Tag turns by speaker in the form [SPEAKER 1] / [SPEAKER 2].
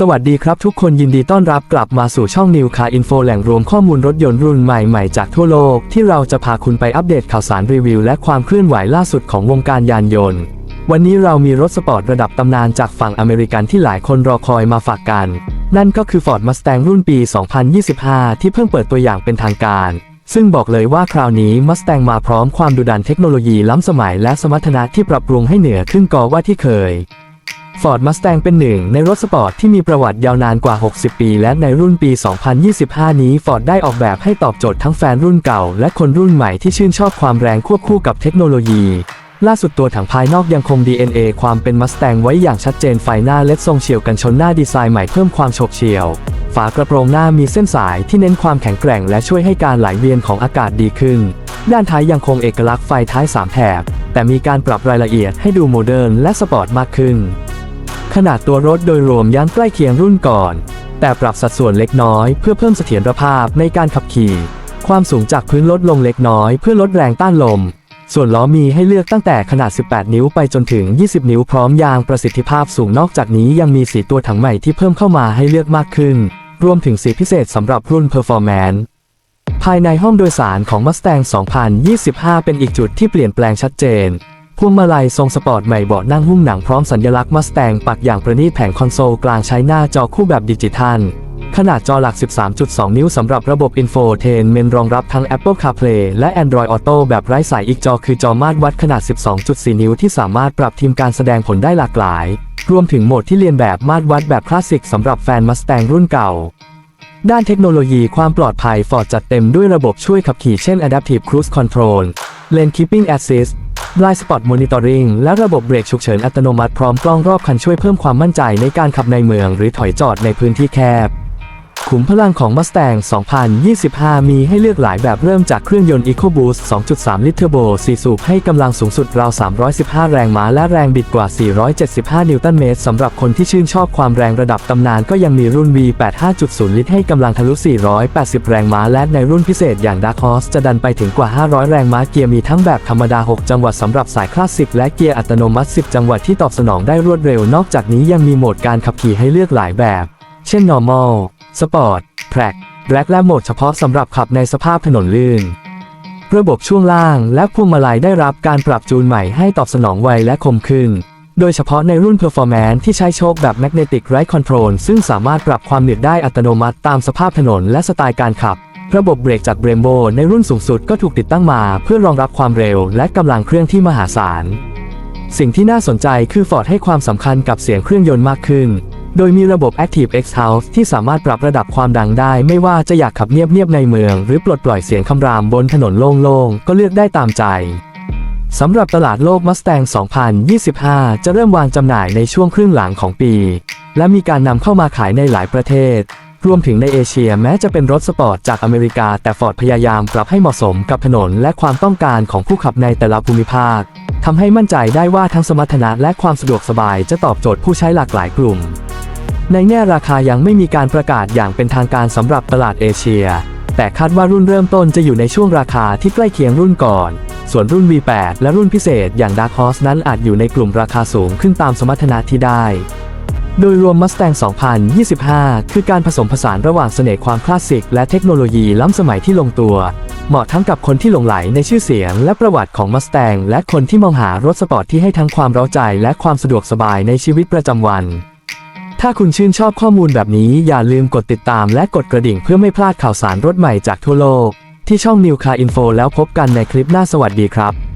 [SPEAKER 1] สวัสดีครับทุกคนยินดีต้อนรับกลับมาสู่ช่อง New Car Info แหล่งรวมข้อมูลรถยนต์รุ่นใหม่ๆ จากทั่วโลก ที่เราจะพาคุณไปอัปเดตข่าวสารรีวิว และความเคลื่อนไหวล่าสุดของวงการยานยนต์ วันนี้เรามีรถสปอร์ตระดับตำนานจากฝั่งอเมริกันที่หลายคนรอคอยมาฝากกัน นั่นก็คือ Ford Mustang รุ่นปี 2025 ที่เพิ่งเปิดตัวอย่างเป็นทางการ ซึ่งบอกเลยว่าคราวนี้ Mustang มาพร้อมความดุดันเทคโนโลยีล้ำสมัยและสมรรถนะที่ปรับปรุงให้เหนือขึ้นกว่าที่เคย Ford Mustang เป็นหนึ่งในรถสปอร์ตที่มีประวัติยาวนานกว่า 60 ปี และในรุ่นปี 2025 นี้ Ford ได้ออกแบบให้ตอบโจทย์ทั้งแฟนรุ่นเก่า และคนรุ่นใหม่ที่ชื่นชอบความแรงควบคู่กับเทคโนโลยี ล่าสุดตัวถังภายนอกยังคง DNA ความเป็น Mustang ไว้อย่างชัดเจนไฟหน้าเล็ดทรงเฉียวกันชนหน้าดีไซน์ใหม่เพิ่มความโฉบเฉี่ยว ฝากระโปรงหน้ามีเส้นสายที่เน้นความแข็งแกร่ง และช่วยให้การไหลเวียนของอากาศดีขึ้น ด้านท้ายยังคงเอกลักษณ์ไฟท้าย3แถบแต่มีการปรับรายละเอียดให้ดูโมเดิร์นและสปอร์ตมากขึ้น ขนาดตัวรถโดยรวมยังใกล้เคียงรุ่นก่อน แต่ปรับสัดส่วนเล็กน้อยเพื่อเพิ่มเสถียรภาพในการขับขี่ ความสูงจากพื้นลดลงเล็กน้อยเพื่อลดแรงต้านลม ส่วนล้อมีให้เลือกตั้งแต่ขนาด 18 นิ้วไปจนถึง 20 นิ้วพร้อมยางประสิทธิภาพสูงนอกจากนี้ยังมีสีตัวถังใหม่ที่เพิ่มเข้ามาให้เลือกมากขึ้น รวมถึงสีพิเศษสำหรับรุ่น Performance ภายในห้องโดยสารของ Mustang 2025 เป็นอีกจุดที่เปลี่ยนแปลงชัดเจน พวงมาลัยทรงสปอร์ตใหม่เบาะนั่งหุ้มหนังพร้อมสัญลักษณ์ Mustang ปักอย่างประณีตแผงคอนโซลกลางใช้หน้าจอคู่แบบดิจิทัล ขนาดจอหลัก 13.2 นิ้วสำหรับระบบ Infotainment รองรับทั้ง Apple CarPlay และ Android Auto แบบไร้สายอีกจอคือจอมาตรวัดขนาด 12.4 นิ้วที่สามารถปรับทีมการแสดงผลได้หลากหลาย รวมถึงโหมดที่เรียนแบบมาตรวัดแบบคลาสสิกสำหรับแฟน Mustang รุ่นเก่าด้านเทคโนโลยีความปลอดภัย Ford จัดเต็มด้วยระบบช่วยขับขี่เช่น Adaptive Cruise Control Lane Keeping Assist Blind Spot Monitoring และระบบเบรกฉุกเฉินอัตโนมัติพร้อมกล้องรอบคันช่วยเพิ่มความมั่นใจในการขับในเมือง หรือถอยจอดในพื้นที่แคบ ขุมพลังของ Mustang 2025 มีให้เลือกหลายแบบเริ่มจากเครื่องยนต์ EcoBoost 2.3 ลิตรเทอร์โบ4สูบให้กำลังสูงสุดราว 315 แรงม้าและแรงบิดกว่า 475 นิวตันเมตรสำหรับคนที่ชื่นชอบความแรงระดับตำนานก็ยังมีรุ่น V8 5.0 ลิตรให้กำลังทะลุ 480 แรงม้าและในรุ่นพิเศษอย่าง Dark Horse จะดันไปถึงกว่า 500 แรงม้าเกียร์มีทั้งแบบธรรมดา 6 จังหวัดสำหรับสายคลาสสิกและเกียร์อัตโนมัติ 10 จังหวัดที่ตอบสนองได้รวดเร็วนอกจากนี้ยังมีโหมดการขับขี่ให้เลือกหลายแบบ เช่น normal sport track แร็กและโหมดเฉพาะสำหรับขับในสภาพถนนลื่น ระบบช่วงล่างและพวงมาลัยได้รับการปรับจูนใหม่ให้ตอบสนองไวและคมขึ้น โดยเฉพาะในรุ่น Performance ที่ใช้โชคแบบ Magnetic Ride Control ซึ่งสามารถปรับความหนืดได้อัตโนมัติตามสภาพถนนและสไตล์การขับ ระบบเบรกจาก Brembo ในรุ่นสูงสุดก็ถูกติดตั้งมา เพื่อรองรับความเร็วและกำลังเครื่องที่มหาศาล สิ่งที่น่าสนใจคือ Ford ให้ความสำคัญกับเสียงเครื่องยนต์มากขึ้น โดยมีระบบ Active X House ที่สามารถปรับระดับความดังได้ ไม่ว่าจะอยากขับเงียบๆในเมือง หรือปลดปล่อยเสียงคำรามบนถนนโล่งๆ ก็เลือกได้ตามใจสำหรับตลาดโลก Mustang 2025 จะเริ่มวางจำหน่ายในช่วงครึ่งหลังของปี และมีการนำเข้ามาขายในหลายประเทศ รวมถึงในเอเชียแม้จะเป็นรถสปอร์ตจากอเมริกา แต่ Ford พยายามปรับให้เหมาะสมกับถนนและความต้องการของผู้ขับในแต่ละภูมิภาคทำให้มั่นใจได้ว่าทั้งสมรรถนะและความสะดวกสบายจะตอบโจทย์ผู้ใช้หลากหลายกลุ่ม ในแง่ราคายังไม่มีการประกาศอย่างเป็นทางการสำหรับตลาดเอเชีย แต่คาดว่ารุ่นเริ่มต้นจะอยู่ในช่วงราคาที่ใกล้เคียงรุ่นก่อน ส่วนรุ่น V8 และรุ่นพิเศษอย่าง Dark Horse นั้นอาจอยู่ในกลุ่มราคาสูงขึ้นตามสมรรถนะที่ได้ โดยรวม Mustang 2025 คือการผสมผสานระหว่างเสน่ห์ความคลาสสิกและเทคโนโลยีล้ำสมัยที่ลงตัว เหมาะทั้งกับคนที่หลงไหลในชื่อเสียงและประวัติของ Mustang และคนที่มองหารถสปอร์ตที่ให้ทั้งความเร้าใจและความสะดวกสบายในชีวิตประจำวัน ถ้าคุณชื่นชอบข้อมูลแบบนี้อย่าลืมกดติดตามและกดกระดิ่งเพื่อไม่พลาดข่าวสารรถใหม่จากทั่วโลก ที่ช่อง New Car Info แล้วพบกันในคลิปหน้าสวัสดีครับ